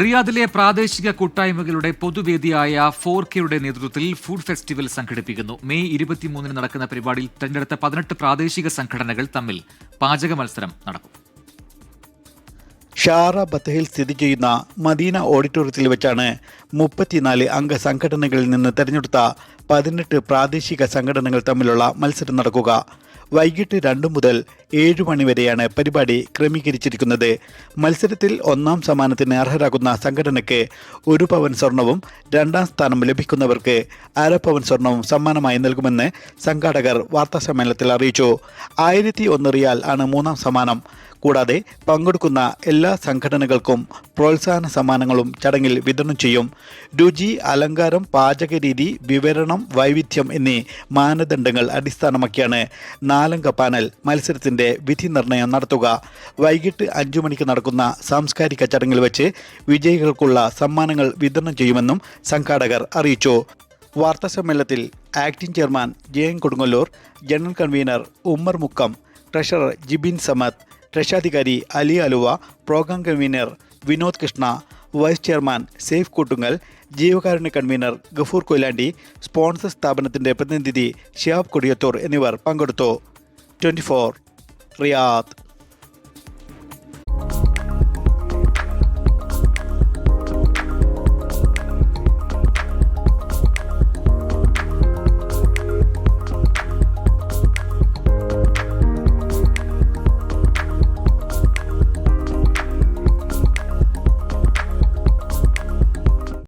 റിയാദിലെ പ്രാദേശിക കൂട്ടായ്മകളുടെ പൊതുവേദിയായ ഫോർ കെയുടെ നേതൃത്വത്തിൽ ഫുഡ് ഫെസ്റ്റിവൽ സംഘടിപ്പിക്കുന്നു. മെയ് ഇരുപത്തിമൂന്നിന് നടക്കുന്ന പരിപാടിയിൽ തെരഞ്ഞെടുത്ത പതിനെട്ട് പ്രാദേശിക സംഘടനകൾ തമ്മിൽ പാചക മത്സരം നടക്കും. ഷാറ ബത്തഹിൽ സ്ഥിതി ചെയ്യുന്ന മദീന ഓഡിറ്റോറിയത്തിൽ വെച്ചാണ് മുപ്പത്തിനാല് അംഗ സംഘടനകളിൽ നിന്ന് തെരഞ്ഞെടുത്ത പതിനെട്ട് പ്രാദേശിക സംഘടനകൾ തമ്മിലുള്ള മത്സരം നടക്കുക. വൈകിട്ട് രണ്ടു മുതൽ ഏഴ് മണിവരെയാണ് പരിപാടി ക്രമീകരിച്ചിരിക്കുന്നത്. മത്സരത്തിൽ ഒന്നാം സമ്മാനത്തിന് അർഹരാകുന്ന സംഘടനയ്ക്ക് ഒരു പവൻ സ്വർണവും രണ്ടാം സ്ഥാനം ലഭിക്കുന്നവർക്ക് അര പവൻ സ്വർണവും സമ്മാനമായി നൽകുമെന്ന് സംഘാടകർ വാർത്താസമ്മേളനത്തിൽ അറിയിച്ചു. ആയിരത്തി ഒന്ന് റിയാൽ ആണ് മൂന്നാം സമ്മാനം. കൂടാതെ പങ്കെടുക്കുന്ന എല്ലാ സംഘടനകൾക്കും പ്രോത്സാഹന സമ്മാനങ്ങളും ചടങ്ങിൽ വിതരണം ചെയ്യും. രുചി അലങ്കാരം പാചകരീതി വിവരണം വൈവിധ്യം എന്നീ മാനദണ്ഡങ്ങൾ അടിസ്ഥാനമാക്കിയാണ് നാലംഗ പാനൽ മത്സരത്തിന്റെ വിധി നിർണയം നടത്തുക. വൈകിട്ട് അഞ്ചു മണിക്ക് നടക്കുന്ന സാംസ്കാരിക ചടങ്ങിൽ വെച്ച് വിജയികൾക്കുള്ള സമ്മാനങ്ങൾ വിതരണം ചെയ്യുമെന്നും സംഘാടകർ അറിയിച്ചു. വാർത്താ സമ്മേളനത്തിൽ acting chairman J N Kodungallur general convener Ummer Mukkam treasurer Jibin Samath രക്ഷാധികാരി Ali Aluva programme convener Vinod Krishna vice chairman Saif Koottungal ജീവകാരുണ്യ കൺവീനർ ഗഫൂർ കൊയിലാണ്ടി സ്പോൺസർ സ്ഥാപനത്തിന്റെ പ്രതിനിധി ഷിയാബ് കൊടിയത്തൂർ എന്നിവർ പങ്കെടുത്തു. Twenty Riyadh.